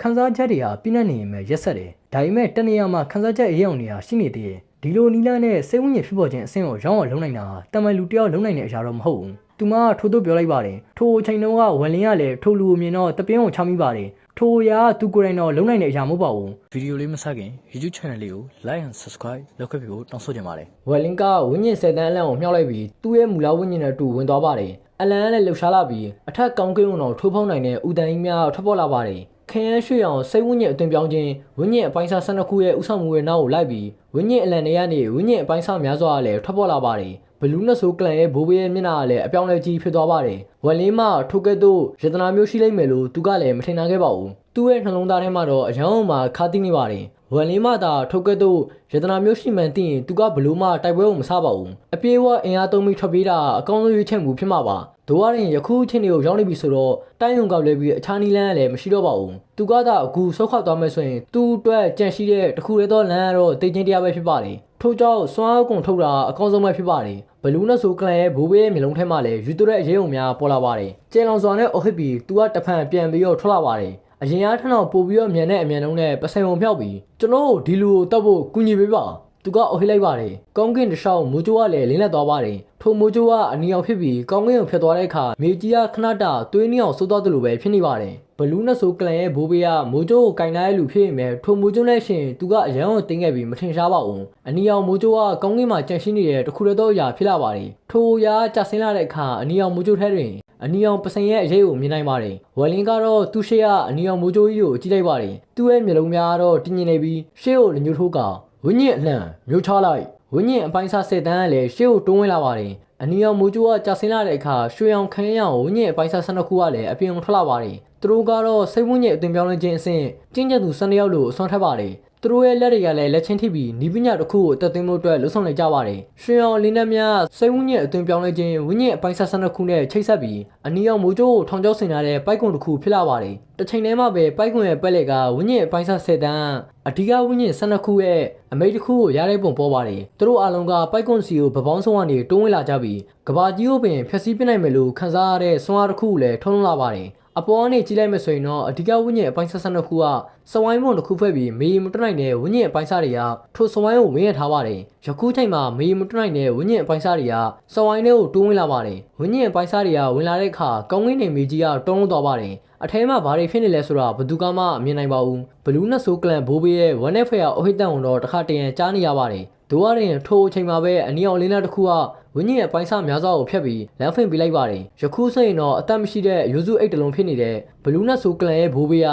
ခန်းစားချက်တွေဟာပြင်းနေနေမဲ့ရက်ဆက်တယ်ဒါပေမဲ့တနေရာမှာခန်းစားချက်အရေးအောင်နေတာရှိနေသေးတယ်ဒီလိုနီလာနဲ့စိတ်ဝိညာဉ်ဖြစ်ပေါ်ခြင်းအဆင့်ကိုရောင်းအောင်လုပ်နိုင်တာဟာတမန်လူတယောက်လုပ်နိုင်တဲ့အရာတော့မဟုတ်ဘူးသူမကထို့သို့ပြောလိုက်ပါတယ်ထိုအချိန်တုန်းကဝယ်လင်းကလည်းထိုလူကိုမြင်တော့တပင်းကိုချမိပါတယ်ထိုအရာကသူကိုယ်တိုင်တော့လုံနိုင်တဲ့အရာမဟုတ်ပါဘူးဗီဒီယိုလေးမစခင် YouTube channel လေးကို like and subscribe လုပ်ခဲ့ပြီးတော့တောင်းဆိုချင်ပါတယ်ဝယ်လင်းကဝင်းညင်ဆယ်တန်းအလန့်ကိုမြှောက်လိုက်ပြီးသူ့ရဲ့မူလဝင်းညင်နဲ့အတူဝင်သွားပါတယ်အလန်ကလည်းလှူရှားလာပြီးအထက်ကောင်းကင်းအောင်ထိုးဖောက်နိုင်တဲ့ဦးတန်ကြီးများထွက်ပေါ်လာပါတယ် ခရမ်းရွှေအောင်စိတ်ဝိညာဉ်အသွင်ပြောင်းခြင်းဝိညာဉ်အပိုင်းစား12ခုရဲ့ဥဆောင်မှုရဲ့နောက်ကိုလိုက်ပြီးဝိညာဉ်အလန်တွေကနေဝိညာဉ်အပိုင်းစားများစွာကလည်းထွက်ပေါ်လာပါတယ်ဘလူးနဆိုကလန်ရဲ့ဘိုးဘေးရဲ့မျက်နှာကလည်းအပြောင်းလဲကြီးဖြစ်သွားပါတယ်။ဝက်လင်းမထိုကဲ့သို့ယတနာမျိုးရှိလိမ့်မယ်လို့သူကလည်းမထင်နိုင်ခဲ့ပါဘူး။သူ့ရဲ့နှလုံးသားထဲမှာတော့အယောင်မှခါသိနေပါတယ်။ဝက်လင်းမသာထိုကဲ့သို့ယတနာမျိုးရှိမှန်သိရင်သူကဘလူးမတိုက်ပွဲကိုမစားပါဘူး။အပြေးဝအင်အားသုံးပြီးထွက်ပြေးတာအကောင်းဆုံးရွေးချယ်မှုဖြစ်မှာပါ။ ဒိုဝါရင်ယခုချင်းတွေကိုရောက်နေပြီဆိုတော့တိုင်းယုံကလည်းပြီးအခြားနီးလန်းကလည်းမရှိတော့ပါဘူး။သူကသာအခုဆုတ်ခွာသွားမယ်ဆိုရင်သူ့အတွက်ကြံရှိတဲ့တခုတည်းသောလမ်းကတော့တေချင်းတရားပဲဖြစ်ပါလေ။ထို့ကြောင့်စွမ်းအားကုန်ထုတ်တာအကောင်းဆုံးပဲဖြစ်ပါတယ်။ဘလူးနဲ့ဆိုကလန်ရဲ့ဘိုးဘေးရဲ့မျိုးလုံးထဲမှာလည်းယူတူရဲ့အရေးအုံများပေါ်လာပါတယ်။ကျဲလောင်စွာနဲ့အော်ဟစ်ပြီးသူကတဖန်ပြန်ပြီးတော့ထွက်လာပါတယ်။အရင်အားထက်တော့ပို့ပြီးတော့မြန်တဲ့အမြန်လုံးနဲ့ပစံုံမြောက်ပြီးကျွန်တော်တို့ဒီလူကိုတတ်ဖို့ကူညီပေးပါ။ သူကအော်ဟစ်လိုက်ပါတယ်။ကောင်းကင်တစ်လျှောက်မိုးကြိုးကလည်းလင်းလက်သွားပါတယ်။ထိုမိုးကြိုးကအနီအောင်ဖြစ်ပြီးကောင်းကင်ကိုဖျက်သွားတဲ့အခါမေကြီးကခဏတာသွေးနှီးအောင်စိုးသွားတယ်လို့ပဲဖြစ်နေပါတယ်။ဘလူးနဲ့ဆိုကလန်ရဲ့ဘိုးဘေးကမိုးကြိုးကိုကင်လိုက်လူဖြစ်ပေမဲ့ထိုမိုးကြိုးနဲ့ရှင်သူကအရန်ကိုတင်းခဲ့ပြီးမထင်ရှားပါဘူး။အနီအောင်မိုးကြိုးကကောင်းကင်မှာကြန့်ရှိနေတဲ့တခုတည်းသောအရာဖြစ်လာပါတယ်။ထိုအရာကြဆင်းလာတဲ့အခါအနီအောင်မိုးကြိုးထဲတွင်အနီအောင်ပစံရဲ့အရေးကိုမြင်နိုင်ပါတယ်။ဝယ်လင်းကတော့သူ့ရှေ့ကအနီအောင်မိုးကြိုးကြီးကိုကြည့်လိုက်ပါတယ်။သူ့ရဲ့မျက်လုံးများကတော့တင်းကျင်နေပြီးရှေ့ကိုလညှိုးထိုးက ဝင်းညင်အလှန်မျိုးချလိုက်ဝင်းညင်အပိုင်းစားစစ်တန်းကလည်းရှေ့ကိုတွန်းဝင်လာပါတယ်။အနီအောင်မိုးကြိုးကကြာဆင်းလာတဲ့အခါရွှေအောင်ခန်းရအောင်ဝင်းညင်အပိုင်းစား12ခုကလည်းအပြင်ကိုထွက်လာပါတယ်။သူတို့ကတော့စိတ်ဝင်းညင်အသွင်ပြောင်းလဲခြင်းအဆင့်ကျင်းကျက်သူ12ယောက်လို့အစွမ်းထပ်ပါတယ်။ သူတို့ရဲ့လက်တွေကလည်းလက်ချင်းထိပ်ပြီးနီးပညာတစ်ခုကိုတက်သိမ်းမှုအတွက်လှုံ့ဆော်နေကြပါတယ်။ရွှေအောင်လင်းနှမြစိတ်ဝင်းညင်အသွင်ပြောင်းလဲခြင်းဝင်းညင်အပိုင်းစား12ခုနဲ့ချိတ်ဆက်ပြီးအနီအောင်မိုးကြိုးကိုထောင်ချောက်ဆင်ထားတဲ့ပိုက်ကွန်တစ်ခုဖြစ်လာပါတယ်။တစ်ချိန်တည်းမှာပဲပိုက်ကွန်ရဲ့ပက်လက်ကဝင်းညင်အပိုင်းစား10တန်းအဓိကဝင်းညင်12ခုရဲ့အမိတ်တစ်ခုကိုရတဲ့ပုံပေါ်ပါတယ်။သူတို့အားလုံးကပိုက်ကွန်စီကိုပပောင်းဆုံးကနေတွန်းဝင်လာကြပြီးကဘာကြီးကိုပင်ဖျက်ဆီးပစ်နိုင်မယ်လို့ခန်းစားရတဲ့ဆွမ်းအားတစ်ခုကိုလည်းထုံးလာပါတယ်။ အပေါ်ကနေကြည့်လိုက်မယ်ဆိုရင်တော့အဓိကဝိညာဉ်အပိုင်းဆက်ဆက်နှစ်ခုကစဝိုင်းမုံတစ်ခုဖွဲ့ပြီးမေးမတွနိုင်တဲ့ဝိညာဉ်အပိုင်းစားတွေကထိုစဝိုင်းကိုဝင်းရထားပါတယ်။ယခုချိန်မှာမေးမတွနိုင်တဲ့ဝိညာဉ်အပိုင်းစားတွေကစဝိုင်းတွေကိုတိုးဝင်လာပါတယ်။ဝိညာဉ်အပိုင်းစားတွေကဝင်လာတဲ့အခါကောင်းကင်နေမေကြီးကတုံးလုံးသွားပါတယ်။အထဲမှာဘာတွေဖြစ်နေလဲဆိုတာဘယ်သူကမှမမြင်နိုင်ပါဘူး။ဘလူးနတ်ဆိုးကလန်ဘိုးဘေးရဲ့ဝမ်နဲ့ဖဲရအဟိတန်ဝန်တော့တစ်ခါတရံကြားနေရပါတယ်။ဒိုဝရင်ထိုအချိန်မှာပဲအနီအောင်လင်းလက်တစ်ခုက ဝင်းကြီးရဲ့ပိုင်းစားများစွာကိုဖျက်ပြီးလမ်းဖွင့်ပေးလိုက်ပါတယ်။ယခုဆိုရင်တော့အသက်မရှိတဲ့ရိုးစုအိတ်တလုံးဖြစ်နေတဲ့ဘလူးနတ်ဆိုကလန်ရဲ့ဘိုးဘေးက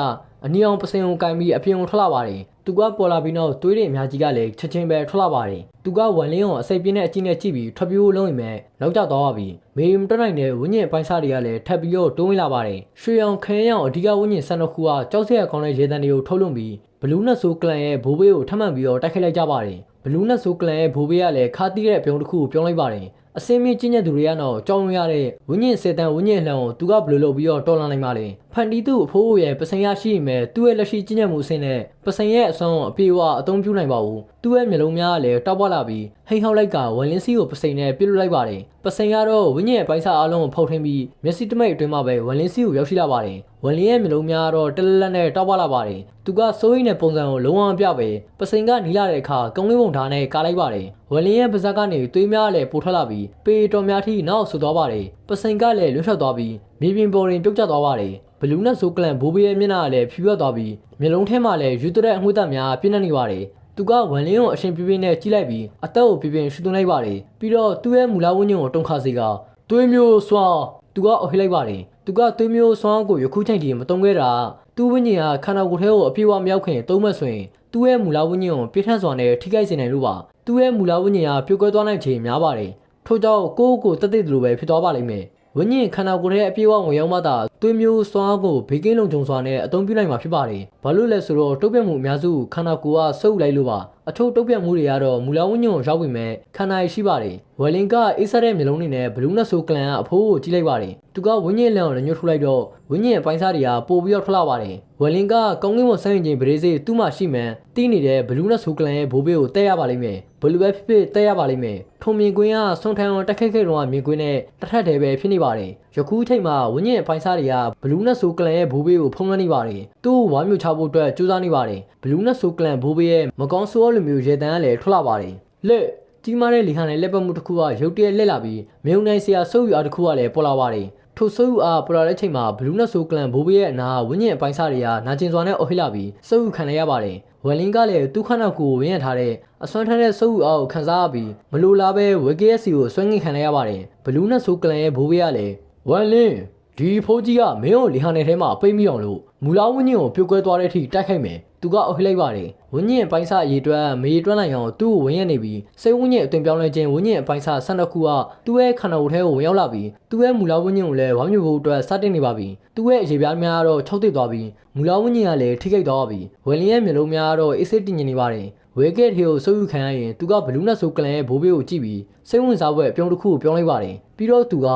အနီအောင်ပစင်ကိုကင်ပြီးအပြင်ကိုထွက်လာပါတယ်။သူကပေါ်လာပြီးတော့သွေးတွေအများကြီးကလည်းချက်ချင်းပဲထွက်လာပါတယ်။သူကဝန်လင်းကိုအစိပ်ပြင်းတဲ့အကြည့်နဲ့ကြည့်ပြီးထွက်ပြေးဖို့လုံးရင်ပဲနောက်ကျသွားပါပြီ။မေမတွက်နိုင်တဲ့ဝင်းညင်ပိုင်းစားတွေကလည်းထပ်ပြီးတော့တိုးဝင်လာပါတယ်။ရွှေအောင်ခဲရောင်အဓိကဝင်းညင်ဆန်တစ်ခုကကြောက်စရာကောင်းတဲ့ရေတံတွေကိုထုတ်လွှင့်ပြီးဘလူးနတ်ဆိုကလန်ရဲ့ဘိုးဘေးကိုထပ်မံပြီးတော့တိုက်ခိုက်လိုက်ကြပါတယ်။ ဘလူးနတ်ဆိုကလန်ရဲ့ဘိုးဘေးကလည်းခါတီးတဲ့ပြုံးတစ်ခုကိုပြောင်းလိုက်ပါတယ်။အစင်းမြင့်ကျင့်တဲ့သူတွေကတော့ကြောင်းရတဲ့ဝင်းညင်စေတန်ဝင်းညင်လှန်ကိုသူကဘယ်လိုလုပ်ပြီးတော့တော်လန်နိုင်ပါလဲဖန်တီသူ့အဖိုးရဲ့ပစံရရှိမယ်သူ့ရဲ့လက်ရှိကျင့်ကြံမှုအဆင့်နဲ့ပစံရဲ့အဆုံးအပြေအဝအသုံးပြုနိုင်ပါဘူး သူ့ရဲ့မျိုးလုံးများကလည်းတောက်ပွားလာပြီးဟိန်ဟောက်လိုက်ကဝမ်လင်းစီကိုပစိန်နဲ့ပြစ်လွတ်လိုက်ပါတယ်ပစိန်ကတော့ဝင်းညင်ရဲ့ပိုင်းစားအလုံးကိုဖုတ်ထင်းပြီးမျက်စိတမိတ်အတွင်းမှာပဲဝမ်လင်းစီကိုရောက်ရှိလာပါတယ်ဝမ်လင်းရဲ့မျိုးလုံးများကတော့တလလတ်နဲ့တောက်ပွားလာပါတယ်သူကစိုးရိမ်တဲ့ပုံစံကိုလုံးဝမပြပဲပစိန်ကနီးလာတဲ့အခါကုန်းလေးပုံဓာတ်နဲ့ကာလိုက်ပါတယ်ဝမ်လင်းရဲ့ပါဇက်ကနေသွေးများလည်းပိုထွက်လာပြီးပေတော်များထိနောက်ဆူသွားပါတယ်ပစိန်ကလည်းလွတ်ထွက်သွားပြီးမြေပြင်ပေါ်တွင်ပြုတ်ကျသွားပါတယ်ဘလူးနဲ့ဆိုကလန်ဘိုးဘေးရဲ့မျက်နှာကလည်းဖြူရွက်သွားပြီးမျိုးလုံးထဲမှာလည်းယူတရက်အငွေ့သက်များပြင်းနေနေပါတယ် သူကဝန်လင်းကိုအရှင်ပြပြနဲ့ကြီးလိုက်ပြီးအသက်ကိုပြပြရှူသွင်းလိုက်ပါတယ်ပြီးတော့သူ့ရဲ့မူလဝင်းညုံကိုတုံခါစေကသွေးမျိုးစွာသူကအုပ်ဟိလိုက်ပါတယ်သူကသွေးမျိုးစွာကိုယခုချိန်ထိမတုံးခဲ့တာသူ့ဝင်းညင်ကခန္ဓာကိုယ်ထဲကိုအပြည့်အဝမရောက်ခင်တုံးမဲ့ဆိုရင်သူ့ရဲ့မူလဝင်းညင်ကိုပြည့်ထန့်စွာနဲ့ထိခိုက်စေနိုင်လို့ပါသူ့ရဲ့မူလဝင်းညင်ကပြုတ်ကွဲသွားနိုင်ခြေများပါတယ်ထို့ကြောင့်ကိုယ့်ကိုယ်တက်တဲ့လိုပဲဖြစ်သွားပါလိမ့်မယ်ဝင်းညင်ခန္ဓာကိုယ်ရဲ့အပြည့်အဝဝင်ရောက်မှသာသွေးမျိုးစွာကိုဘေးကင်းလုံခြုံစွာနဲ့အသုံးပြုနိုင်မှာဖြစ်ပါတယ်။ဘာလို့လဲဆိုတော့တုပ်ပြတ်မှုအများစုခန္ဓာကိုယ်ကစုပ်လိုက်လို့ပါ။အထုပ်တုပ်ပြတ်မှုတွေကတော့မူလဝင်းညင်ကိုရောက်ပြီမဲ့ခန္ဓာရရှိပါတယ်။ဝယ်လင်ကအေးဆက်တဲ့မျိုးလုံးတွေနဲ့ဘလူးနက်ဆိုကလန်ကအဖိုးကိုကြည့်လိုက်ပါတယ်။သူကဝင်းညင်လန်ကိုလည်းညှို့ထုတ်လိုက်တော့ဝင်းညင်အပိုင်းစားတွေကပို့ပြီးတော့ထွက်လာပါတယ်။ဝယ်လင်ကကောင်းကင်ဘုံဆန်းရင်ချင်းဗရေစေးသူ့မှာရှိမှန်တီးနေတဲ့ဘလူးနက်ဆိုကလန်ရဲ့ဘိုးဘေးကိုတက်ရပါလိမ့်မယ်။ဘလူးပဲဖြစ်ဖြစ်တက်ရပါလိမ့်မယ်။ထုံမြင်ကွင်းကဆွန်ထန်အောင်တက်ခက်ခဲတော့မြင်ကွင်းနဲ့တထက်တည်းပဲဖြစ်နေပါတယ်။ ယခုချိန်မှာဝင်းညင်အပိုင်းစားတွေကဘလူးနက်ဆိုကလန်ရဲ့ဘိုးဘေးကိုဖုံးလွှမ်းနေပါတယ်သူ့ကိုဝါမျိုးချဖို့အတွက်ကြိုးစားနေပါတယ်ဘလူးနက်ဆိုကလန်ဘိုးဘေးရဲ့မကောင်းဆိုးလိုမျိုးရေတန်းကလည်းထွက်လာပါတယ်လက်ကြီးမားတဲ့လီဟန်နဲ့လက်ပတ်မှုတစ်ခုကရုတ်တရက်လက်လာပြီးမြုံနိုင်စရာစုပ်ယူအားတစ်ခုကလည်းပေါ်လာပါတယ်ထိုဆိုးယူအားပေါ်လာတဲ့ချိန်မှာဘလူးနက်ဆိုကလန်ဘိုးဘေးရဲ့အနာဝင်းညင်အပိုင်းစားတွေကနာကျင်စွာနဲ့အော်ဟစ်လာပြီးစုပ်ယူခံရရပါတယ်ဝယ်လင်းကလည်းသူ့ခန္ဓာကိုယ်ကိုဝင်းရထားတဲ့အစွမ်းထမ်းတဲ့စုပ်ယူအားကိုခံစားရပြီးမလိုလားပဲဝေကေအက်စီကိုဆွဲငင်ခံရရပါတယ်ဘလူးနက်ဆိုကလန်ရဲ့ဘိုးဘေးကလည်း ဝယ်လင်းဒီဖိုးကြီးကမင်းကိုလီဟာနယ်ထဲမှာပိတ်မိအောင်လို့မူလာဝင်းညင်ကိုပြုတ်ကွဲသွားတဲ့အထိတိုက်ခိုက်မယ်သူကအုပ်လိုက်ပါတယ်ဝင်းညင်အပိုင်းစားအရေးအတွက်မေးတွန်းလိုက်အောင်သူ့ကိုဝင်းရနေပြီးစိတ်ဝင်းညင်အသွင်ပြောင်းလဲခြင်းဝင်းညင်အပိုင်းစားဆန်တစ်ခုကသူ့ရဲ့ခန္ဓာကိုယ်ထဲကိုဝင်ရောက်လာပြီးသူ့ရဲ့မူလာဝင်းညင်ကိုလည်းဝမ်းမြေဖို့အတွက်စတင်နေပါပြီသူ့ရဲ့အရေးပြားများကတော့၆တစ်သွားပြီးမူလာဝင်းညင်ကလည်းထိခိုက်သွားပြီဝယ်လင်းရဲ့မျိုးလုံးများကတော့အေးစိတ်တည်ငြိမ်နေပါတယ်ဝဲကက်ထေကိုစိုးယူခံရရင်သူကဘလူးနတ်ဆိုကလန်ရဲ့ဘိုးဘေးကိုကြည့်ပြီးစိတ်ဝင်စားပွဲအပြုံးတစ်ခုကိုပြောလိုက်ပါတယ်ပြီးတော့သူက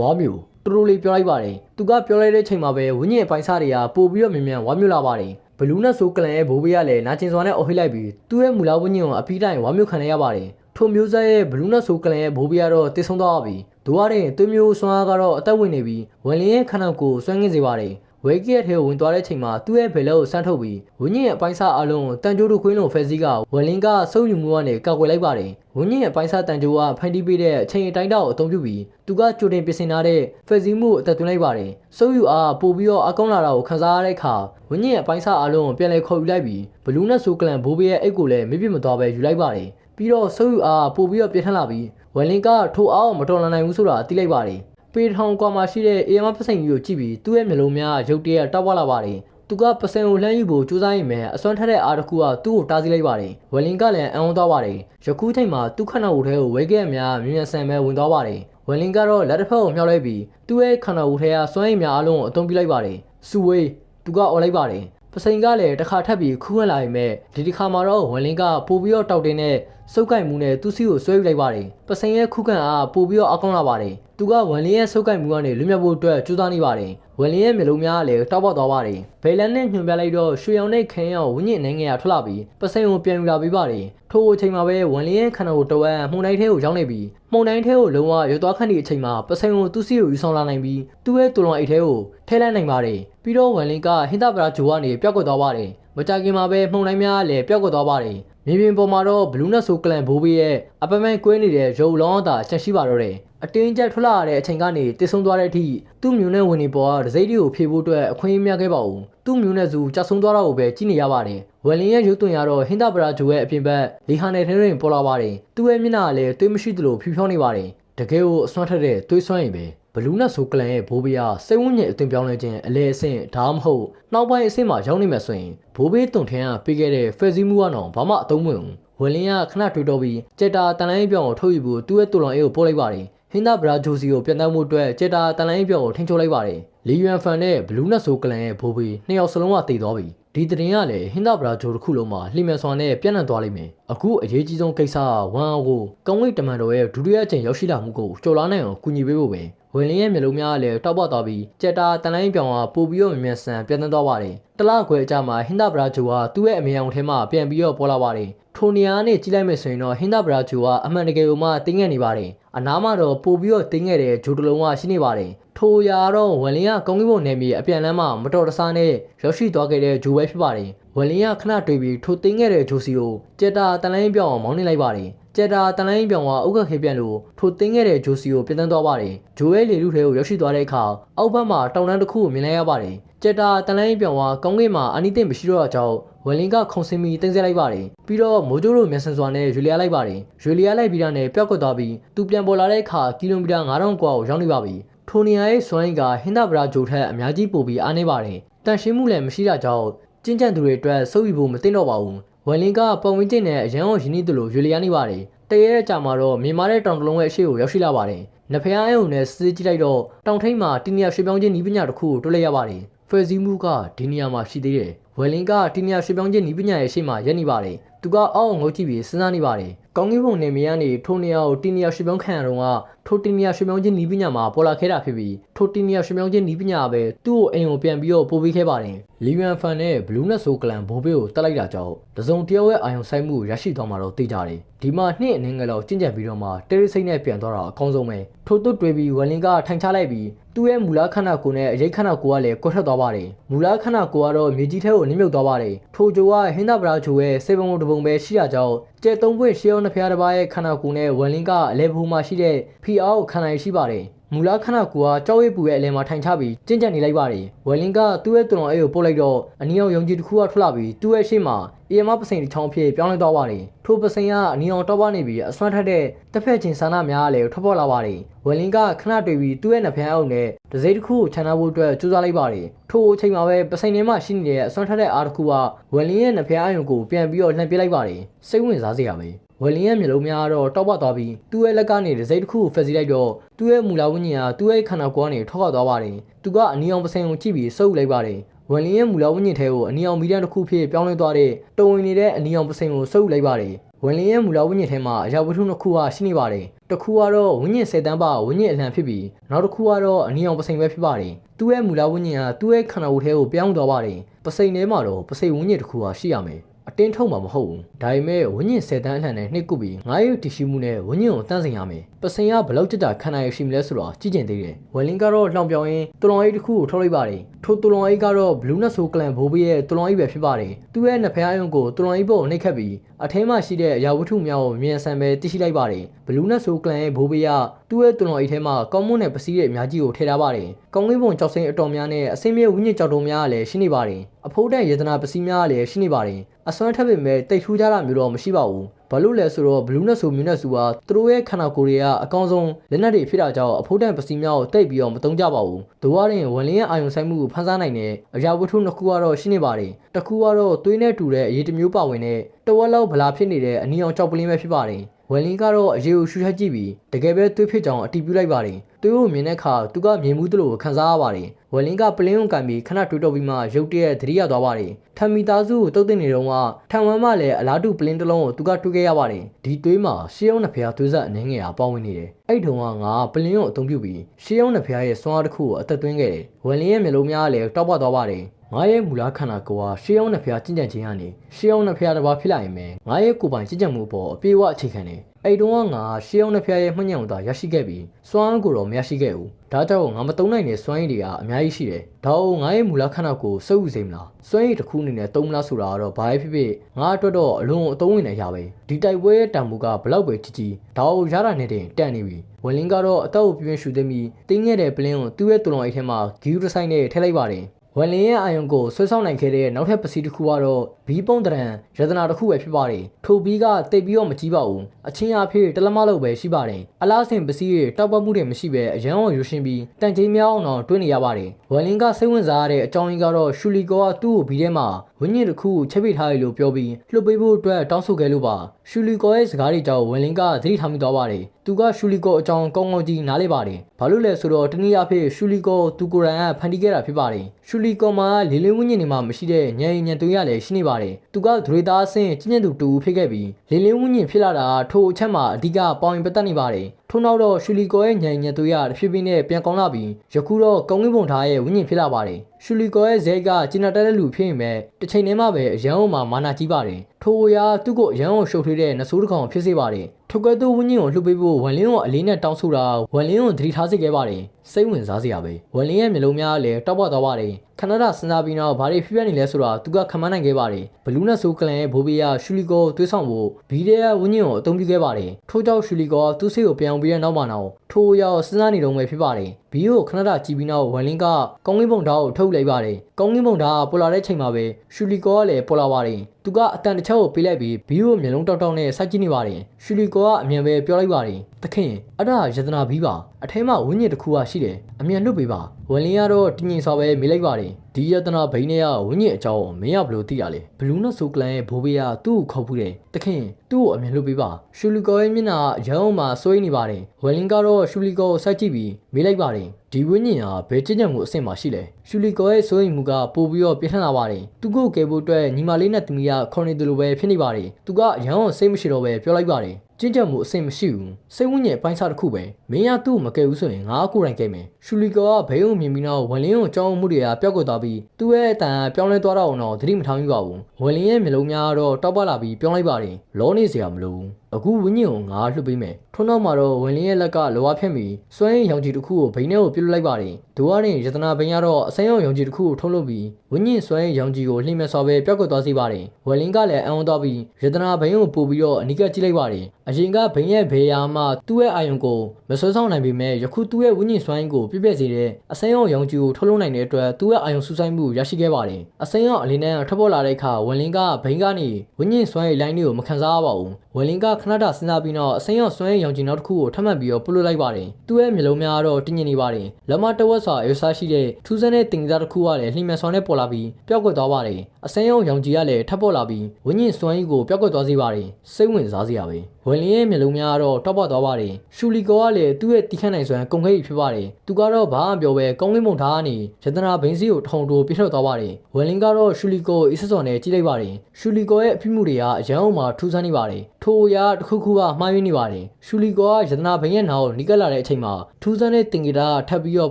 ဝါမျိုး တူတူလေးပြောလိုက်ပါတယ်သူကပြောလိုက်တဲ့ချိန်မှာပဲဝင်းညင်အပိုင်းစားတွေကပို့ပြီးတော့မြင်မြန်ဝါမျိုးလာပါတယ်ဘလူးနတ်ဆိုကလန်ရဲ့ဘိုးဘေးကလည်းနာကျင်စွာနဲ့အော်ဟစ်လိုက်ပြီးသူ့ရဲ့မူလာဝင်းညင်ကိုအပီးတိုင်းဝါမျိုးခံရရပါတယ်ထိုမျိုးဆက်ရဲ့ဘလူးနတ်ဆိုကလန်ရဲ့ဘိုးဘေးကတော့တည်ဆုံသွားပြီဒိုရတဲ့သွေးမျိုးဆွမ်းအားကတော့အသက်ဝင်နေပြီးဝင်လင်းရဲ့ခန္ဓာကိုယ်ဆွဲငင်စေပါတယ် ဝဲကက်ထဲကိုဝင်သွားတဲ့ချိန်မှာသူ့ရဲ့ဘယ်လက်ကိုဆန်းထုတ်ပြီးဝင်းညင်ရဲ့အပိုင်းစားအလုံးကိုတန်ကြိုးတို့ခွင်းလုံးဖက်စီကဝယ်လင်းကစုပ်ယူမှုကနေကောက်ွယ်လိုက်ပါတယ်ဝင်းညင်ရဲ့အပိုင်းစားတန်ကြိုးကဖန်တီးပေးတဲ့အချိန်အတိုင်းတောက်အသုံးပြုပြီးသူကကြိုတင်ပြင်ဆင်ထားတဲ့ဖက်စီမှုကိုအသက်သွင်းလိုက်ပါတယ်စုပ်ယူအားပို့ပြီးတော့အကောင်းလာတာကိုခန်းစားရတဲ့အခါဝင်းညင်ရဲ့အပိုင်းစားအလုံးကိုပြန်လည်ခေါ်ယူလိုက်ပြီးဘလူးနဲ့ဆိုကလန်ဘိုးဘေးရဲ့အိတ်ကိုလည်းမပြစ်မသွားပဲယူလိုက်ပါတယ်ပြီးတော့စုပ်ယူအားပို့ပြီးတော့ပြင်းထန်လာပြီးဝယ်လင်းကထိုအားကိုမတော်လန်နိုင်ဘူးဆိုတာသိလိုက်ပါတယ် ပေထောင်ကွာမှာရှိတဲ့အေယမပစိန်ကြီးကိုကြည့်ပြီးသူ့ရဲ့မျိုးလုံးများရုတ်တရက်တောက်ပွားလာပါတယ်။သူကပစံကိုလှမ်းယူဖို့ကြိုးစားရင်ပဲအစွမ်းထက်တဲ့အားတစ်ခုကသူ့ကိုတားဆီးလိုက်ပါတယ်။ဝယ်လင်ကလည်းအံ့ဩသွားပါတယ်။ယခုချိန်မှာသူ့ခန္ဓာကိုယ်ထဲကိုဝဲကဲ့များမြင်မြန်ဆန်ပဲဝင်သွားပါတယ်။ဝယ်လင်ကတော့လက်တစ်ဖက်ကိုမြှောက်လိုက်ပြီးသူ့ရဲ့ခန္ဓာကိုယ်ထဲကစွမ်းရည်များအလုံးကိုအသုံးပြုလိုက်ပါတယ်။စူဝေးသူကအော်လိုက်ပါတယ်။ပစိန်ကလည်းတစ်ခါထပ်ပြီးခူးဝင်လာပေမဲ့ဒီတစ်ခါမှာတော့ဝယ်လင်ကပို့ပြီးတော့တောက်တင်တဲ့စုပ်ကိုက်မှုနဲ့သူ့စီကိုဆွဲယူလိုက်ပါတယ်။ပစိန်ရဲ့ခုခံအားပို့ပြီးတော့အကောင်းလာပါတယ်။ သူကဝယ်လင်ရဲ့စုပ်ကိုက်မှုကနေလွတ်မြောက်ဖို့အတွက်ကြိုးစားနေပါတယ်။ဝယ်လင်ရဲ့မျိုးလုံးများကလည်းတောက်ပေါက်သွားပါတယ်။ဘယ်လန်နဲ့ညွှန်ပြလိုက်တော့ရွှေရောင်နဲ့ခင်းရောင်ဝင်းညင်နိုင်ငံရထွက်လာပြီးပစိန်ကိုပြန်ယူလာပြီးပါတယ်။ထိုအချိန်မှာပဲဝယ်လင်ရဲ့ခန္ဓာကိုယ်တဝက်မှုန်တိုင်းထဲကိုရောက်နေပြီးမှုန်တိုင်းထဲကိုလုံးဝရွသွားခန့်သည့်အချိန်မှာပစိန်ကိုသူ့စီကိုယူဆောင်လာနိုင်ပြီးသူ့ရဲ့တူလွန်အိတ်ထဲကိုထဲလိုက်နိုင်ပါတယ်။ပြီးတော့ဝယ်လင်ကဟင်တာပရာဂျိုကနေပျောက်ကွက်သွားပါတယ်။မကြခင်မှာပဲမှုန်တိုင်းများကလည်းပျောက်ကွက်သွားပါတယ်။မြေပြင်ပေါ်မှာတော့ဘလူးနတ်ဆိုကလန်ဘိုးဘေးရဲ့အပမန်ကွဲနေတဲ့ရုပ်လောင်းသာချက်ရှိပါတော့တယ်။ အတင်းကျပ်ထွက်လာရတဲ့အချိန်ကနေတည်ဆုံသွားတဲ့အထိသူ့မျိုးနဲ့ဝင်နေပေါ်ကဒစိမ့်တွေကိုဖြေဖို့အတွက်အခွင့်အရေးများခဲ့ပါဦး။သူ့မျိုးနဲ့စုကြဆုံသွားတာကိုပဲကြည့်နေရပါတယ်။ဝယ်လင်ရဲ့ရုပ်သွင်းရတော့ဟင်တာပရာဂျိုရဲ့အပြင်ဘက်လီဟာနယ်ထဲတွင်ပေါ်လာပါတယ်။သူ့ရဲ့မျက်နှာကလည်းတွေးမရှိသလိုဖြူဖြောင်းနေပါတယ်။တကယ်ကိုအစွမ်းထက်တဲ့တွေးစွမ်းရင်ပဲဘလူးနတ်ဆိုကလန်ရဲ့ဘိုးဘေးကစိတ်ဝန်းကျင်အသွင်ပြောင်းလဲခြင်းအလဲအဆင့်ဒါမှမဟုတ်နောက်ပိုင်းအဆင့်မှာရောက်နေမှဆိုရင်ဘိုးဘေးတုံထင်းကပေးခဲ့တဲ့ဖယ်စီမှုကတော့ဘာမှအသုံးမဝင်ဘူးဝယ်လင်းကခဏတွေ့တော့ပြီးကြက်တာတန်လိုင်းပြောင်းကိုထုတ်ယူဖို့သူ့ရဲ့တူလွန်အေးကိုပို့လိုက်ပါတယ် ဟင်းသာဘရာဂျိုစီကိုပြန်တမ်းမှုအတွက်ကြက်တာတန်လိုင်းပြောင်းကိုထိန်းချုပ်လိုက်ပါတယ်လီယွမ်ဖန်နဲ့ဘလူးနတ်ဆိုကလန်ရဲ့ဘိုးဘေးနှစ်ယောက်စလုံးကတည်သွားပြီဒီတရင်ကလည်းဟင်းသာဘရာဂျိုတစ်ခုလုံးမှာလှိမဲ့စွာနဲ့ပြန့်နှံ့သွားလိမ့်မယ်အခုအရေးကြီးဆုံးကိစ္စကဝမ်အောကိုကောင်းဝိတ်တမန်တော်ရဲ့ဒုတိယအကြိမ်ရောက်ရှိလာမှုကိုကြော်လာနိုင်အောင်ကူညီပေးဖို့ပဲ ဝင်လင်းရဲ့မျိုးလုံးများကလည်းတောက်ပေါက်သွားပြီးကြက်တာတန်လိုင်းပြောင်ကပို့ပြီးတော့မြင်မြန်ဆန်ပြန်သန်းသွားပါတယ်တလားခွဲအကြမှာဟင်္ဒဗရာဂျူကသူ့ရဲ့အမေအောင်ထဲမှာပြန်ပြီးတော့ပေါ်လာပါတယ်ထိုနေရာနဲ့ကြီးလိုက်မယ်ဆိုရင်တော့ဟင်္ဒဗရာဂျူကအမှန်တကယ်ကိုမှတင်းငယ်နေပါတယ်အနားမှာတော့ပို့ပြီးတော့တင်းငယ်တဲ့ဂျိုတလုံးကရှိနေပါတယ်ထိုရာတော့ဝင်လင်းကကောင်းကင်ဘုံနယ်မြေအပြန်လမ်းမှာမတော်တဆနဲ့ရောက်ရှိသွားခဲ့တဲ့ဂျိုပဲဖြစ်ပါတယ်ဝင်လင်းကခဏတွေ့ပြီးထိုတင်းငယ်တဲ့ဂျိုစီကိုကြက်တာတန်လိုင်းပြောင်မောင်းနေလိုက်ပါတယ် ကျက်တာတန်လိုင်းပြောင်ကဥက္ကခေပြန်လို့ထိုတင်းခဲ့တဲ့ဂျိုစီကိုပြန်တန်းသွားပါတယ်။ဂျိုရဲ့လေလူထဲကိုရောက်ရှိသွားတဲ့အခါအောက်ဘက်မှာတောင်တန်းတစ်ခုကိုမြင်လိုက်ရပါတယ်။ကျက်တာတန်လိုင်းပြောင်ကကောင်းကင်မှာအနိသိမ့်မရှိတော့တာကြောင့်ဝယ်လင်ကခုံစင်းပြီးတင်းဆက်လိုက်ပါတယ်။ပြီးတော့မိုးကြိုးတို့မျက်စံစွာနဲ့ရွေလျားလိုက်ပါတယ်။ရွေလျားလိုက်ပြီးတာနဲ့ပျောက်ကွက်သွားပြီးသူပြန်ပေါ်လာတဲ့အခါကီလိုမီတာ9000ကွာကိုရောက်နေပါပြီ။ထိုနေရာရဲ့စွမ်းရည်ကဟင်္ဒဗရာဂျိုထက်အများကြီးပိုပြီးအားနေပါတယ်။တန်ရှင်းမှုလည်းမရှိတာကြောင့်ကျဉ်ကျန်သူတွေအတွက်စိုးရိမ်ဖို့မသင့်တော့ပါဘူး။ ဝယ်လင်ကပုံဝင်းကျင်နဲ့အရန်အောင်ရင်းနှီးသူလိုရွေလျားနေပါတယ်။တရဲကြမှာတော့မြန်မာတဲ့တောင်တလုံးရဲ့အရှိကိုရောက်ရှိလာပါတယ်။နဖျားအယုံနဲ့စစ်ကြည့်လိုက်တော့တောင်ထိပ်မှာတင်းနီယာရွှေပြောင်းချင်းနီးပညာတစ်ခုကိုတွေ့လိုက်ရပါတယ်။ဖွဲ့စည်းမှုကဒီနေရာမှာရှိသေးတယ်။ဝယ်လင်ကတင်းနီယာရွှေပြောင်းချင်းနီးပညာရဲ့ရှေ့မှာရက်နေပါတယ်။သူကအောက်ငုတ်ကြည့်ပြီးစဉ်းစားနေပါတယ်။ကောင်းကင်ဘုံနေမရနေထိုနေရာကိုတင်းနီယာရွှေပြောင်းခံရတော့ကထိုတင်နီယာရွှေမြောင်းချင်းနီးပညာမှာပေါ်လာခဲ့တာဖြစ်ပြီးထိုတင်နီယာရွှေမြောင်းချင်းနီးပညာပဲသူ့ကိုအိမ်ကိုပြန်ပြီးတော့ပို့ပေးခဲ့ပါတယ်လီယန်ဖန်နဲ့ဘလူးနက်ဆိုကလန်ဘိုးဘေးကိုတက်လိုက်တာကြောင့်တစုံတယောက်ရဲ့အာယုံဆိုင်မှုရရှိသွားမှာတော့သိကြတယ်ဒီမှာနှစ်အနည်းငယ်လောက်ကျင့်ကြံပြီးတော့မှတေးရိစိတ်နဲ့ပြန်သွားတာအကောင်းဆုံးပဲထို့သွတ်တွေးပြီးဝလင်ကထိုင်ချလိုက်ပြီးသူ့ရဲ့မူလခန္ဓာကိုယ်နဲ့အရေးခန္ဓာကိုယ်ကလည်းကွက်ထွက်သွားပါတယ်မူလခန္ဓာကိုယ်ကတော့မြေကြီးထဲကိုနစ်မြုပ်သွားပါတယ်ထိုဂျိုကဟင်းသာဗရာဂျိုရဲ့စေဘုံတပုံပဲရှိရကြောင်းကျဲသုံးပွင့်ရှေးအောင်နှစ်ဖျားတစ်ပါးရဲ့ခန္ဓာကိုယ်နဲ့ဝလင်ကအလဲဘူးမှာရှိတဲ့ဖီအောက်ခန္ဓာရှိပါတယ်မူလခန္ဓာကိုယ်ကကြောက်ရွံ့ပူရဲ့အလယ်မှာထိုင်ချပြီးကျင့်ကြံနေလိုက်ပါတယ်ဝယ်လင်ကသူ့ရဲ့တုံတော်အိတ်ကိုပို့လိုက်တော့အနီအောင်ယုံကြည်တစ်ခုကထွက်လာပြီးသူ့ရဲ့ရှေ့မှာအီယမပစိန်တစ်ချောင်းဖြစ်ပြောင်းလဲသွားပါတယ်ထိုပစိန်ကအနီအောင်တော့ပါနေပြီးအစွမ်းထက်တဲ့တစ်ဖက်ချင်းဆန္ဒများလည်းထွက်ပေါ်လာပါတယ်ဝယ်လင်ကခဏတွေ့ပြီးသူ့ရဲ့နှဖျားအုပ်နဲ့ဒစိမ့်တစ်ခုကိုခြံထားဖို့အတွက်ကြိုးစားလိုက်ပါတယ်ထိုအချိန်မှာပဲပစိန်ထဲမှာရှိနေတဲ့အစွမ်းထက်တဲ့အားတစ်ခုကဝယ်လင်ရဲ့နှဖျားအယုံကိုပြန်ပြီးတော့လှန်ပစ်လိုက်ပါတယ်စိတ်ဝင်စားစရာပဲ ဝယ်လင်းရဲ့မျိုးလုံးများကတော့တောက်ပသွားပြီးသူ့ရဲ့လက်ကနေဒစိမ့်တစ်ခုကိုဖက်စီလိုက်တော့သူ့ရဲ့မူလာဝိညာဉ်ကသူ့ရဲ့ခန္ဓာကိုယ်ကနေထွက်ခွာသွားပါတယ်သူကအနီအောင်ပစိန်ကိုကြည့်ပြီးစုပ်လိုက်ပါတယ်ဝယ်လင်းရဲ့မူလာဝိညာဉ်ထဲကိုအနီအောင်မီဒီယံတစ်ခုဖြစ်ပြောင်းလဲသွားတဲ့တုံဝင်နေတဲ့အနီအောင်ပစိန်ကိုစုပ်လိုက်ပါတယ်ဝယ်လင်းရဲ့မူလာဝိညာဉ်ထဲမှာအရာဝတ္ထုနှစ်ခုကရှိနေပါတယ်တစ်ခုကတော့ဝိညာဉ်စေတန်းပါဝိညာဉ်အလံဖြစ်ပြီးနောက်တစ်ခုကတော့အနီအောင်ပစိန်ပဲဖြစ်ပါတယ်သူ့ရဲ့မူလာဝိညာဉ်ကသူ့ရဲ့ခန္ဓာကိုယ်ထဲကိုပြောင်းသွားပါတယ်ပစိန်ထဲမှာတော့ပစိန်ဝိညာဉ်တစ်ခုကရှိရမယ် အတင်းထုတ်မှာမဟုတ်ဘူးဒါပေမဲ့ဝင်းညင်၁၀တန်းအလှန်နဲ့နှိပ်ကုပ်ပြီးငါးရုပ်တရှိမှုနဲ့ဝင်းညင်ကိုတန်းစင်ရမယ်ပစင်ကဘလောက်ကြကြခံနိုင်ရရှိမလဲဆိုတော့ကြည့်ကျင်သေးတယ်ဝယ်လင်းကတော့လှောင်ပြောင်ရင်းတူလွန်အိတ်တစ်ခုကိုထုတ်လိုက်ပါတယ်ထိုတူလွန်အိတ်ကတော့ဘလူးနက်ဆိုကလန်ဘိုးဘေးရဲ့တူလွန်အိတ်ပဲဖြစ်ပါတယ်သူ့ရဲ့နှစ်ဖက်အယုံကိုတူလွန်အိတ်ပေါ်နှိပ်ခတ်ပြီးအထဲမှာရှိတဲ့အရာဝတ္ထုများကိုမြန်ဆန်ပဲသိရှိလိုက်ပါတယ်ဘလူးနက်ဆိုကလန်ရဲ့ဘိုးဘေးကသူ့ရဲ့တူလွန်အိတ်ထဲမှာကောင်းမွန်တဲ့ပစည်းရဲ့အများကြီးကိုထည့်ထားပါတယ်ကောင်းကင်ဘုံကြောက်စိမ့်အတော်များနဲ့အစင်းမြဲဝင်းညင်ကြောက်တုံများကလည်းရှိနေပါတယ်အဖိုးတန်ယေဒနာပစည်းများကလည်းရှိနေပါတယ်အစွမ်းထက်ပေမဲ့တိတ်ထူးကြတာမျိုးတော့မရှိပါဘူးဘာလို့လဲဆိုတော့ဘလူးနက်ဆိုမြူနက်ဆိုကသူတို့ရဲ့ခန္ဓာကိုယ်တွေကအကောင်းဆုံးလက်နက်တွေဖြစ်တာကြောင့်အဖိုးတန်ပစည်းများကိုတိတ်ပြီးတော့မတုံးကြပါဘူး။ဒို့ရရင်ဝန်လင်းရဲ့အာယုံဆိုင်မှုကိုဖန်ဆားနိုင်တဲ့အရာဝတ္ထုနှစ်ခုကတော့ရှိနေပါတယ်။တစ်ခုကတော့သွေးနဲ့တူတဲ့အရေးတစ်မျိုးပါဝင်တဲ့တဝက်လောက်ဗလာဖြစ်နေတဲ့အနီအောင်ကြောက်ပလင်းပဲဖြစ်ပါတယ်။ဝယ်လင်းကတော့အရေးကိုရှူထက်ကြည့်ပြီးတကယ်ပဲသွေးဖြစ်ကြောင်အတီးပြလိုက်ပါတယ်။ သွေးကိုမြင်တဲ့အခါသူကမြင်မှုသလိုခံစားရပါတယ်။ဝယ်လင်းကပလင်းကိုကန်ပြီးခဏတွေးတော့ပြီးမှရုတ်တရက်သတိရသွားပါတယ်။ထမ်မီသားစုကိုတုတ်တင်နေတော့ကထန်ဝမ်းမှလည်းအလားတူပလင်းတစ်လုံးကိုသူကတွေးခဲ့ရပါတယ်။ဒီသွေးမှာရှေးအောင်နှစ်ဖျားသွေးဆက်အနေငယ်အားပေါင်းဝင်နေတယ်။အဲ့တုန်းကငါပလင်းကိုအသုံးပြုပြီးရှေးအောင်နှစ်ဖျားရဲ့စွမ်းအားတစ်ခုကိုအသက်သွင်းခဲ့တယ်။ဝယ်လင်းရဲ့မျိုးလုံးများကလည်းတောက်ပသွားပါတယ်။ငါရဲ့မူလခန္ဓာကိုယ်ဟာရှေးအောင်နှစ်ဖျားကျင့်ကြံခြင်းကနေရှေးအောင်နှစ်ဖျားတစ်ပါးဖြစ်လာရင်ပဲငါရဲ့ကိုယ်ပိုင်ကျင့်ကြံမှုအပေါ်အပြေအဝအခြေခံတယ် အဲ့တုန်းကငါရှေးအောင်နှစ်ဖျားရဲ့မှညံကိုသာရရှိခဲ့ပြီးစွမ်းကိုတော့မရရှိခဲ့ဘူးဒါကြောင့်ငါမတုံးနိုင်တဲ့စွမ်းရည်တွေကအများကြီးရှိတယ်ဒါအောင်ငါရဲ့မူလခန္ဓာကိုစုပ်ယူစေမလားစွမ်းရည်တစ်ခုအနေနဲ့တုံးမလားဆိုတာကတော့ဘာပဲဖြစ်ဖြစ်ငါအတွက်တော့အလုံးအသုံးဝင်နေရပဲဒီတိုက်ပွဲရဲ့တန်ဖိုးကဘလောက်ပဲကြီးကြီးဒါအောင်ရတာနဲ့တင်တန်နေပြီဝယ်လင်းကတော့အတော့ကိုပြင်းပြင်းရှူသိမ်းပြီးတင်းခဲ့တဲ့ပလင်းကိုသူ့ရဲ့တူလွန်အိတ်ထဲမှာဂီယူတစ်ဆိုင်နဲ့ထည့်လိုက်ပါတယ် ဝယ်လင်းရဲ့အာယုံကိုဆွဲဆောင်နိုင်ခဲ့တဲ့နောက်ထပ်ပစ္စည်းတစ်ခုကတော့ဘီးပုံတရံရတနာတစ်ခုပဲဖြစ်ပါတယ်ထိုဘီးကတိတ်ပြီးတော့မကြီးပါဘူးအချင်းအဖေတလမလောက်ပဲရှိပါတယ်အလားစင်ပစ္စည်းတွေတောက်ပမှုတွေမရှိပဲအရန်အောင်ယူရှင်ပြီးတန်ချင်းများအောင်တော့တွင်းနေရပါတယ်ဝယ်လင်းကစိတ်ဝင်စားရတဲ့အကြောင်းရင်းကတော့ရှူလီကောကသူ့ကိုဘီးထဲမှာ ဝင်းညင်တစ်ခုကိုချက်ပိတ်ထားရလို့ပြောပြီးလှုပ်ပေးဖို့အတွက်တောင်းဆိုခဲ့လို့ပါရှူလီကောရဲ့စကားတွေကြောင့်ဝယ်လင်းကသတိထားမိသွားပါတယ်သူကရှူလီကောအကြောင်းကောင်းကောင်းကြီးနားလေပါတယ်ဘာလို့လဲဆိုတော့တနည်းအားဖြင့်ရှူလီကောသူကိုယ်တိုင်ကဖန်တီးခဲ့တာဖြစ်ပါတယ်ရှူလီကောမှာလေလင်းဝင်းညင်တွေမှာမရှိတဲ့ညံညံသွေးရလည်းရှိနေပါတယ်သူကဒရေသားအဆင့်ကျင့်ကျင်သူတူဖြစ်ခဲ့ပြီးလေလင်းဝင်းညင်ဖြစ်လာတာထိုအချက်မှာအဓိကပေါင်ရင်ပတ်သက်နေပါတယ် ထို့နောက်တော့ရှူလီကောရဲ့ညံညံသွေးရတဖြည်းဖြည်းနဲ့ပြန်ကောင်းလာပြီးယခုတော့ကောင်းကင်ဘုံထားရဲ့ဝင်းညင်ဖြစ်လာပါတယ်ရှူလီကောရဲ့ဇဲကကျင်နာတက်တဲ့လူဖြစ်ရင်ပဲတစ်ချိန်တည်းမှပဲအရန်အောင်မှာမာနာကြီးပါတယ်ထိုအရာသူ့ကိုအရန်အောင်ရှုပ်ထွေးတဲ့နဆိုးတစ်ကောင်ဖြစ်စေပါတယ်ထိုကဲ့သို့ဝင်းညင်ကိုလှုပ်ပေးဖို့ဝန်လင်းကိုအလေးနဲ့တောင်းဆိုတာဝန်လင်းကိုသတိထားစေခဲ့ပါတယ်စိတ်ဝင်စားစရာပဲဝန်လင်းရဲ့မျိုးလုံးများလည်းတောက်ပသွားပါတယ်ခဏတာစဉ်းစားပြီးတော့ဘာတွေဖြစ်ပြနေလဲဆိုတာသူကခံမနိုင်ခဲ့ပါတယ်ဘလူးနဲ့ဆိုကလန်ရဲ့ဘိုးဘေးကရှူလီကိုသွေးဆောင်ဖို့ဘီးတဲ့ဝင်းညင်ကိုအသုံးပြုခဲ့ပါတယ်ထို့ကြောင့်ရှူလီကိုသူ့စိတ်ကိုပြောင်းပြီးတဲ့နောက်မှာတော့ထိုးရောက်စဉ်းစားနေတော့မယ်ဖြစ်ပါတယ်ဘီးကိုခဏတာကြည့်ပြီးနောက်ဝန်လင်းကကောင်းကင်ဘုံဓာတ်ကိုထုတ်လိုက်ပါတယ်ကောင်းကင်ဘုံဓာတ်ကပေါ်လာတဲ့ချိန်မှာပဲရှူလီကိုကလည်းပေါ်လာပါတယ်သူကအတန်တစ်ချက်ကိုပေးလိုက်ပြီးဘီးကိုမျက်လုံးတောက်တောက်နဲ့စိုက်ကြည့်နေပါတယ်ရှူလီကိုကအမြန်ပဲပြောလိုက်ပါတယ်သခင်အဲ့ဒါယတနာဘီးပါ အထဲမှာဝင်းညင်တစ်ခုကရှိတယ်အမြန်လွတ်ပေးပါဝန်လင်းကတော့တင်းငင်စွာပဲမေးလိုက်ပါတယ်ဒီယတနာဘိန်းနဲ့ကဝင်းညင်အကြောင်းမင်းကဘယ်လိုသိရလဲဘလူးနဲ့ဆိုကလန်ရဲ့ဘိုးဘေးကသူ့ကိုခေါ်ဖူးတယ်သခင်သူ့ကိုအမြန်လွတ်ပေးပါရှူလီကိုရဲ့မျက်နှာရန်အောင်မှာစိုးရိမ်နေပါတယ်ဝန်လင်းကတော့ရှူလီကိုကိုစိုက်ကြည့်ပြီးမေးလိုက်ပါတယ်ဒီဝင်းညင်ဟာဘယ်ကျင့်ကြံမှုအဆင့်မှာရှိလဲရှူလီကိုရဲ့စိုးရိမ်မှုကပိုပြီးတော့ပြင်းထန်လာပါတယ်သူကိုကယ်ဖို့အတွက်ညီမလေးနဲ့သူမီးကခေါ်နေတယ်လို့ပဲဖြစ်နေပါတယ်သူကရန်အောင်စိတ်မရှိတော့ပဲပြောလိုက်ပါတယ် ကျင့်ကြံမှုအဆင်မရှိဘူးစိတ်ဝိညာဉ်ပိုင်းခြားတစ်ခုပဲမင်းကသူ့ကိုမကယ်ဘူးဆိုရင်ငါကိုယ်တိုင်ကယ်မယ်ရှူလီကောကဘေးုံမြင်ပြီးတော့ဝလင်းကိုကြောင်းမှုတွေကပျောက်ကွယ်သွားပြီးသူ့ရဲ့အတန်ကပြောင်းလဲသွားတော့အောင်တော့သတိမထားမိပါဘူးဝလင်းရဲ့မျိုးလုံးများကတော့တောက်ပလာပြီးပြောင်းလိုက်ပါတယ်လောနေစရာမလိုဘူး အခုဝင်းညင်ကိုငါလှုပ်ပေးမယ်ထွန်းတော့မှာတော့ဝင်လင်းရဲ့လက်ကလောအားဖြတ်ပြီးစွမ်းရင်ရောင်ကြီးတစ်ခုကိုဘိန်းထဲကိုပြုတ်လိုက်ပါတယ်ဒူကနေယတနာဘိန်းကတော့အစိမ်းရောင်ရောင်ကြီးတစ်ခုကိုထုတ်လုပ်ပြီးဝင်းညင်စွမ်းရင်ရောင်ကြီးကိုလှိမ့်မဲ့စွာပဲပျောက်ကွယ်သွားစေပါတယ်ဝင်လင်းကလည်းအံ့ဩသွားပြီးယတနာဘိန်းကိုပို့ပြီးတော့အနီးကပ်ကြည့်လိုက်ပါတယ်အရင်ကဘိန်းရဲ့ဘေးယာမှသူ့ရဲ့အာယုံကိုမဆွဲဆောင်နိုင်ပေမဲ့ယခုသူ့ရဲ့ဝင်းညင်စွမ်းရင်ကိုပြည့်ပြည့်စေတဲ့အစိမ်းရောင်ရောင်ကြီးကိုထုတ်လုပ်နိုင်တဲ့အတွက်သူ့ရဲ့အာယုံစူးစိုက်မှုရရှိခဲ့ပါတယ်အစိမ်းရောင်အလင်းနဲ့ထွက်ပေါ်လာတဲ့အခါဝင်လင်းကဘိန်းကနေဝင်းညင်စွမ်းရင်လိုင်းလေးကိုမခံစားရပါဘူးဝင်လင်းကခဏတာစဉ်းစားပြီးတော့အစိမ်းရောင်စွမ်းရင်ရောင်ကြီးနောက်တစ်ခုကိုထပ်မံပြီးတော့ပုတ်လွတ်လိုက်ပါတယ်သူ့ရဲ့မျိုးလုံးများကတော့တင်းကျင်နေပါတယ်လက်မတဝက်စွာအယူဆရှိတဲ့ထူးဆန်းတဲ့တင်ကြတစ်ခုကလည်းလှိမ့်မြန်စွာနဲ့ပေါ်လာပြီးပျောက်ကွယ်သွားပါတယ်အစိမ်းရောင်ရောင်ကြီးကလည်းထပ်ပေါ်လာပြီးဝင်းညင်စွမ်းကြီးကိုပျောက်ကွယ်သွားစေပါတယ်စိတ်ဝင်စားစရာပဲဝင်လင်းရဲ့မျိုးလုံးများကတော့တောက်ပသွားပါတယ်ရှူလီကောကလည်းသူ့ရဲ့တီးခတ်နိုင်စွမ်းကုန်ခဲ့ပြီဖြစ်ပါတယ်သူကတော့ဘာမှပြောပဲကောင်းကင်မုန်ထားကနေယတနာဘိန်းစီကိုထုံတိုးပြထုတ်သွားပါတယ်ဝင်လင်းကတော့ရှူလီကိုအစ်စော်နဲ့ကြည့်လိုက်ပါတယ်ရှူလီကိုရဲ့အဖြစ်မှုတွေကအရန်အောင်မှာထူးဆန်းနေပါတယ်ထိုအရာတစ်ခုခုကမှားယွင်းနေပါတယ်ရှူလီကိုကယတနာဘိန်းရဲ့နာကိုနီးကပ်လာတဲ့အချိန်မှာထူးဆန်းတဲ့တင်ဂီတာထပ်ပြီးတော့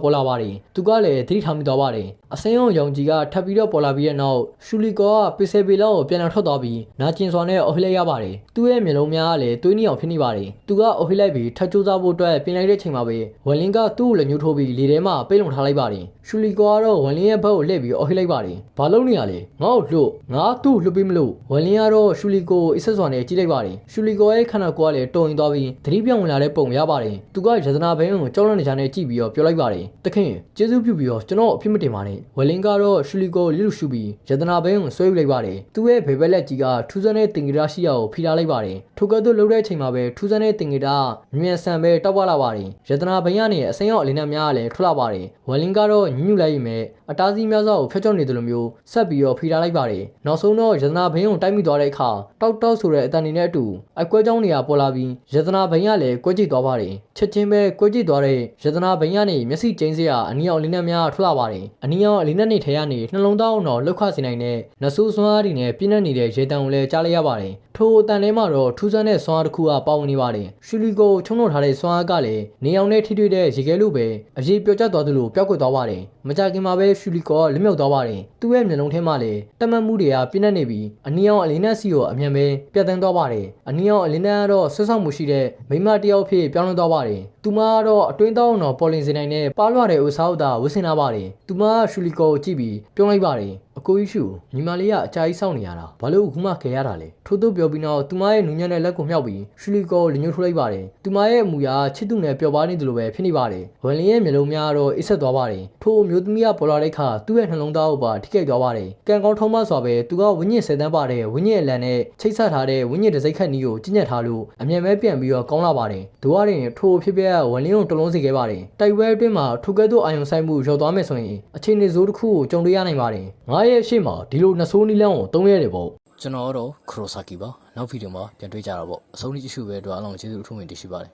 ပေါ်လာပါတယ်သူကလည်းသတိထားမိသွားပါတယ် အစင်းရုံရောင်ကြီးကထပ်ပြီးတော့ပေါ်လာပြီးတဲ့နောက်ရှူလီကောကပီဆယ်ပေလောက်ကိုပြန်လာထွက်သွားပြီးနာကျင်စွာနဲ့အော်ဟိလိုက်ရပါတယ်သူ့ရဲ့မျက်လုံးများကလည်းသွေးနီအောင်ဖြစ်နေပါတယ်သူကအော်ဟိလိုက်ပြီးထပ်ကြိုးစားဖို့အတွက်ပြင်လိုက်တဲ့အချိန်မှာပဲဝလင်ကသူ့ကိုလည်းညှိုးထိုးပြီးလေထဲမှာပိတ်လုံထားလိုက်ပါတယ်ရှူလီကောကတော့ဝလင်ရဲ့ဘက်ကိုလှည့်ပြီးအော်ဟိလိုက်ပါတယ်ဘာလုပ်နေရလဲငါ့ကိုလှုပ်ငါသူ့ကိုလှုပ်ပြီးမလို့ဝလင်ကတော့ရှူလီကိုအစ်ဆက်စွာနဲ့ကြည့်လိုက်ပါတယ်ရှူလီကိုရဲ့ခန္ဓာကိုယ်ကလည်းတုံရင်သွားပြီးသတိပြောင်းဝင်လာတဲ့ပုံရပါတယ်သူကယတနာဘိန်းကိုကြောက်လန့်နေကြတဲ့ကြည့်ပြီးတော့ပြောလိုက်ပါတယ်တခင်ကျေးဇူးပြုပြီးတော့ကျွန်တော်အဖြစ်မတင်ပါနဲ့ဝလင်ကတော့ရှူလီကိုလိလူရှူပြီးယတနာဘိန်းကိုဆွဲယူလိုက်ပါတယ်သူ့ရဲ့ဘေဘက်လက်ကြီးကထူးဆန်းတဲ့တင်ဂီတာရှိရာကိုဖိထားလိုက်ပါတယ်ထိုကဲ့သို့လှုပ်တဲ့အချိန်မှာပဲထူးဆန်းတဲ့တင်ဂီတာမြန်ဆန်ပဲတောက်ပလာပါတယ်ယတနာဘိန်းကနေအစိမ်းရောက်အလင်းနဲ့များကလည်းထွက်လာပါတယ်ဝလင်ကတော့ညှဉ်းညူလိုက်ရမယ်အတားစီးများစွာကိုဖျက်ချော့နေတယ်လို့မျိုးဆက်ပြီးတော့ဖိထားလိုက်ပါတယ်နောက်ဆုံးတော့ယတနာဘိန်းကိုတိုက်မိသွားတဲ့အခါတောက်တောက်ဆိုတဲ့အတန်နေနဲ့အတူအကွဲကြောင်းနေရာပေါ်လာပြီးယတနာဘိန်းကလည်းကွဲကြည့်သွားပါတယ်ချက်ချင်းပဲကွဲကြည့်သွားတဲ့ယတနာဘိန်းကနေမျက်စိကျင်းစရာအနီအောင်အလင်းနဲ့များထွက်လာပါတယ်အနီအောင်အလင်းနဲ့နေထဲကနေနှလုံးသားအောင်တော့လှုပ်ခစေနိုင်တဲ့နဆူးစွမ်းအားတွေနဲ့ပြည့်နေနေတဲ့ရေတံကိုလည်းကြားလိုက်ရပါတယ်ထိုအတန်ထဲမှာတော့ထူးဆန်းတဲ့စွမ်းအားတစ်ခုကပါဝင်နေပါတယ်ရှူလီကိုချုံနှုတ်ထားတဲ့စွမ်းအားကလည်းနေအောင်နဲ့ထိတွေ့တဲ့ရေခဲလိုပဲအရေးပြောကျသွားသလိုပျောက်ကွယ်သွားပါတယ်မကြခင်မှာပဲရှူလီကိုကလွတ်မြောက်သွားပါတယ်သူ့ရဲ့မျက်လုံးထဲမှာလည်းတမန်မှုတွေကပြည့်နေနေပြီးအနီအောင်အလင်းနဲ့စီကိုအမြန်ပဲပြတ်တန်းသွားပါတယ်အနီအောင်အလင်းနဲ့ကတော့ဆွဆောက်မှုရှိတဲ့မိမတစ်ယောက်ဖြစ်ပြောင်းလဲသွားပါတယ်သူမကတော့အတွင်းတောင်းတော်ပေါ်လင်စေနိုင်တဲ့ပါလွှတဲ့ဥစားဥတာဝစ်စင်လာပါတယ်သူမကရှူလီကိုကိုကြည့်ပြီးပြောလိုက်ပါတယ် အကိုကြီးရှူညီမလေးကအကြာကြီးစောင့်နေရတာဘာလို့အခုမှခဲရတာလဲထို့သူပြောပြီးတော့သူမရဲ့နူးညံ့တဲ့လက်ကိုမြှောက်ပြီးရှူလီကိုလညှိုးထိုးလိုက်ပါတယ်သူမရဲ့အမူအရာချစ်သူနဲ့ပျော်ပါနေတယ်လို့ပဲဖြစ်နေပါတယ်ဝန်လင်းရဲ့မျက်လုံးများကတော့အိပ်ဆက်သွားပါတယ်ထို့အမျိုးသမီးကပေါ်လာတဲ့အခါသူ့ရဲ့နှလုံးသားကိုပါထိခိုက်သွားပါတယ်ကံကောင်းထုံးမစွာပဲသူကဝိညာဉ်ဆယ်တန်းပါတဲ့ဝိညာဉ်အလံနဲ့ချိတ်ဆက်ထားတဲ့ဝိညာဉ်တစိမ့်ခတ်နီးကိုကျင့်ညက်ထားလို့အမြဲပဲပြန်ပြီးတော့ကောင်းလာပါတယ်ဒူရရင်ထို့ဖြစ်ပြဝန်လင်းကိုတလုံးစီခဲ့ပါတယ်တိုက်ပွဲအတွင်းမှာထိုကဲ့သို့အာယုံဆိုင်မှုရောသွားမယ်ဆိုရင်အခြေအနေဆိုးတစ်ခုကိုကြုံတွေ့ရနိုင်ပါတယ်ငါရဲ့ရှေ့မှာဒီလိုနှဆိုးနီးလန်းကိုသုံးရတယ်ပေါ့ကျွန်တော်ကတော့ခရိုဆာကီပါနောက်ဗီဒီယိုမှာပြန်တွေ့ကြတာပေါ့အဆုံးထိကြည့်ရှုပဲအတွက်အားလုံးကျေးဇူးအထူးတင်ရှိပါတယ်